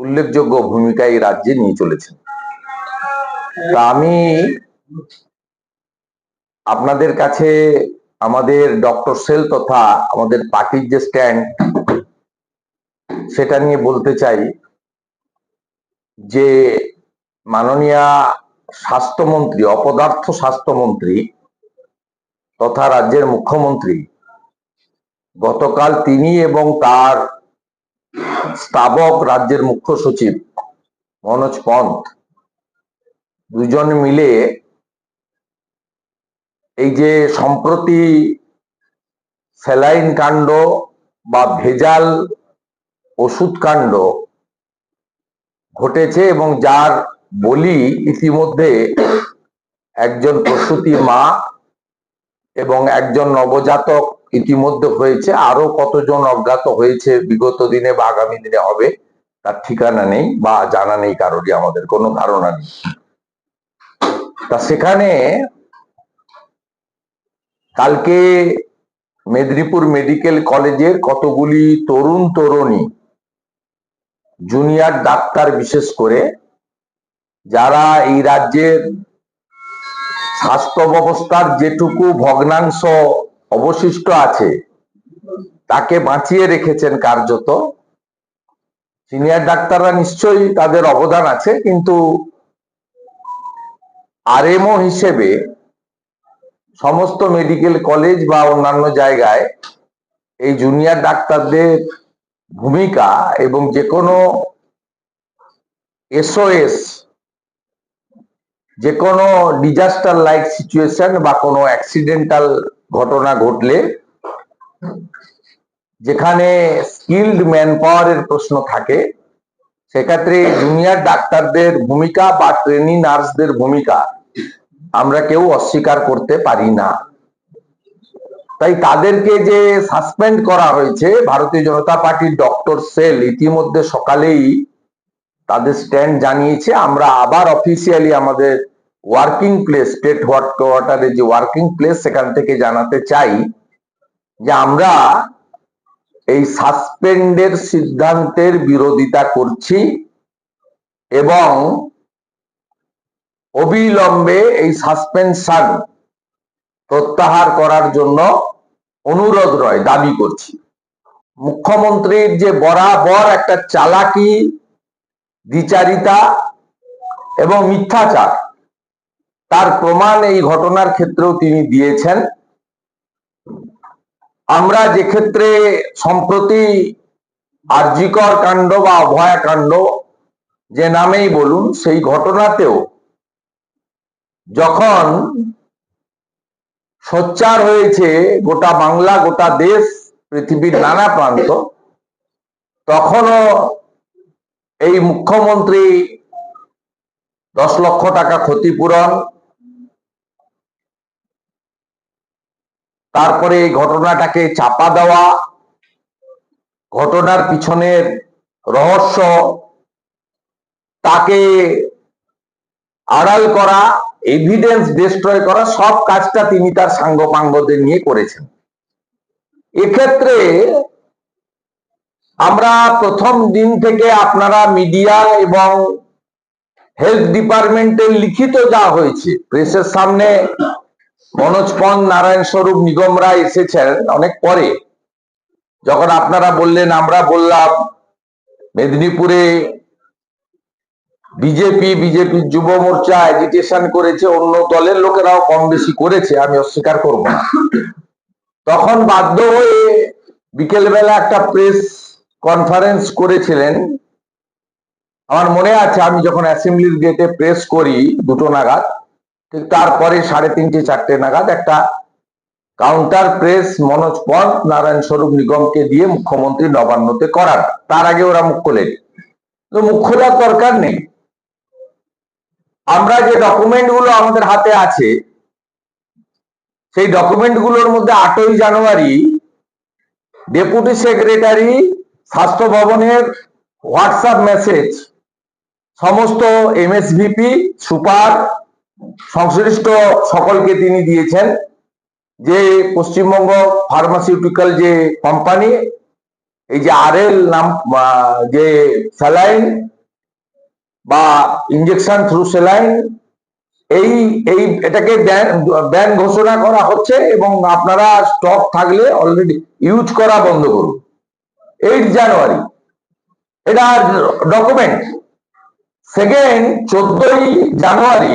উল্লেখযোগ্য ভূমিকা এই রাজ্যে নিয়ে চলেছেন। তা আমি আপনাদের কাছে আমাদের ডক্টর সেল তথা আমাদের পার্টির যে স্ট্যান্ড, সেটা নিয়ে বলতে চাই যে মাননীয় স্বাস্থ্যমন্ত্রী, অপদার্থ স্বাস্থ্যমন্ত্রী তথা রাজ্যের মুখ্যমন্ত্রী, গতকাল তিনি এবং তার স্তাবক রাজ্যের মুখ্য সচিব মনোজ পন্থ। দুজন মিলে এই যে সম্প্রতি স্যালাইন কাণ্ড বা ভেজাল ওষুধ কাণ্ড ঘটেছে এবং যার বলি ইতিমধ্যে একজন প্রসূতি মা এবং একজন নবজাতক ইতিমধ্যে হয়েছে, আরও কতজন অজ্ঞাত হয়েছে, বিগত দিনে বা আগামী দিনে হবে, তার ঠিকানা নেই বা জানা নেই কারোরই, আমাদের কোনো ধারণা নেই। তা সেখানে কালকে মেদিনীপুর মেডিকেল কলেজের কতগুলি তরুণ তরুণী, জুনিয়র ডাক্তার বিশেষ করে, যারা এই রাজ্যের স্বাস্থ্য ব্যবস্থার যেটুকু ভগ্নাংশ অবশিষ্ট আছে। তাকে বাঁচিয়ে রেখেছেন কার্যত। সিনিয়র ডাক্তাররা নিশ্চয়ই তাদের অবদান আছে, কিন্তু আরএমও হিসেবে সমস্ত মেডিকেল কলেজ বা অন্যান্য জায়গায় এই জুনিয়র ডাক্তারদের ভূমিকা এবং যে কোনো এসওএস যে কোনো ডিজাস্টার লাইক সিচুয়েশন বা কোনো অ্যাক্সিডেন্টাল ঘটনা ঘটলে যেখানে স্কিল্ড ম্যান পাওয়ারের প্রশ্ন থাকে, সেক্ষেত্রে জুনিয়র ডাক্তারদের ভূমিকা বা ট্রেনি নার্সদের ভূমিকা আমরা কেউ অস্বীকার করতে পারি না। তাই তাদেরকে যে সাসপেন্ড করা হয়েছে, ভারতীয় জনতা পার্টির ডক্টর সেল ইতিমধ্যে সকালেই তাদের স্ট্যান্ড জানিয়েছে। আমরা আবার অফিসিয়ালি আমাদের ওয়ার্কিং প্লেস স্টেট কোয়ার্টারে যে ওয়ার্কিং প্লেস সেখান থেকে জানাতে চাই যে আমরা এই সাসপেন্ডের সিদ্ধান্তের বিরোধিতা করছি এবং অবিলম্বে এই সাসপেনশন প্রত্যাহার করার জন্য অনুরোধ রয়, দাবি করছি। মুখ্যমন্ত্রীর যে বরাবর একটা চালাকি, দ্বিচারিতা এবং মিথ্যাচার তার প্রমাণ এই ঘটনার ক্ষেত্রেও তিনি দিয়েছেন। আমরা যে ক্ষেত্রে সম্প্রতি আর্যিকর কাণ্ড বা অভয়া কাণ্ড যে নামেই বলুন, সেই ঘটনাতেও যখন সোচ্চার হয়েছে গোটা বাংলা, গোটা দেশ, পৃথিবীর নানা প্রান্ত, তখনও এই মুখ্যমন্ত্রী দশ লক্ষ টাকা ক্ষতিপূরণ তারপরে এই ঘটনাটাকে চাপা দেওয়া, ঘটনার পিছনের রহস্য, তাকে আড়াল করা এভিডেন্স ডিস্ট্রয় করা, সব কাজটা তিনি তার সাঙ্গপাঙ্গদের নিয়ে করেছেন। এক্ষেত্রে আমরা প্রথম দিন থেকে আপনারা মিডিয়া এবং হেলথ ডিপার্টমেন্টের লিখিত যা হয়েছে, প্রেসের সামনে মনোজ পন নারায়ণ স্বরূপ নিগমরা এসেছেন অনেক পরে। যখন আপনারা বললেন, আমরা বললাম, মেদিনীপুরে বিজেপি, বিজেপির যুব মোর্চা এজিটেশন করেছে, অন্য দলের লোকেরাও কম বেশি করেছে, আমি অস্বীকার করব না। তখন বাধ্য হয়ে বিকেলবেলা একটা প্রেস কনফারেন্স করেছিলেন। আমার মনে আছে, আমি যখন অ্যাসেম্বলির গেটে প্রেস করি, দুটো নাগাদ ঠিক তারপরে সাড়ে তিনটে, চারটে নাগাদ একটা কাউন্টার প্রেস মনোজ পন্থ, নারায়ণ স্বরূপ নিগমকে দিয়ে মুখ্যমন্ত্রী নবান্নতে করার তার আগে ওরা মুখ খোলেন তো মুখ খোলার দরকার নেই। আমরা যে ডকুমেন্টগুলো আমাদের হাতে আছে, সেই ডকুমেন্টগুলোর মধ্যে আটই জানুয়ারি ডেপুটি সেক্রেটারি স্বাস্থ্য ভবনের হোয়াটসঅ্যাপ মেসেজ সমস্ত এমএসভিপি সুপার সংশ্লিষ্ট সকলকে তিনি দিয়েছেন যে পশ্চিমবঙ্গ ফার্মাসিউটিক্যাল যে কোম্পানি, এই যে আর এল নাম যে স্যালাইন বা ইঞ্জেকশন থ্রু স্যালাইন এই এই, এটাকে ব্যান ঘোষণা করা হচ্ছে এবং আপনারা স্টক থাকলে অলরেডি ইউজ করা বন্ধ করুন। এইট জানুয়ারি এটা ডকুমেন্ট সেকেন্ড চোদ্দই জানুয়ারি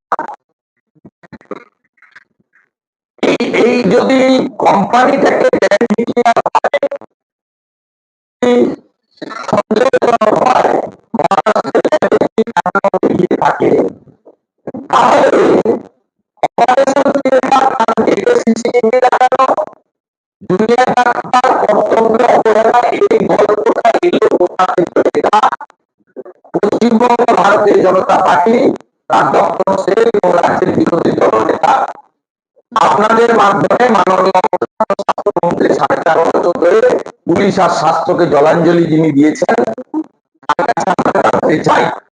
যদি গিয়ে থাকে লাগানো দুনিয়া কর্তব্য এই থেকে পশ্চিমবঙ্গ ভারতীয় জনতা পার্টি তার দপ্তর এবং রাজ্যের বিরোধী দল নেতা আপনাদের মাধ্যমে মাননীয় স্বাস্থ্যমন্ত্রী সাড়ে চার বছর ধরে পুলিশ আর স্বাস্থ্যকে জলাঞ্জলি যিনি দিয়েছেন তার চাই।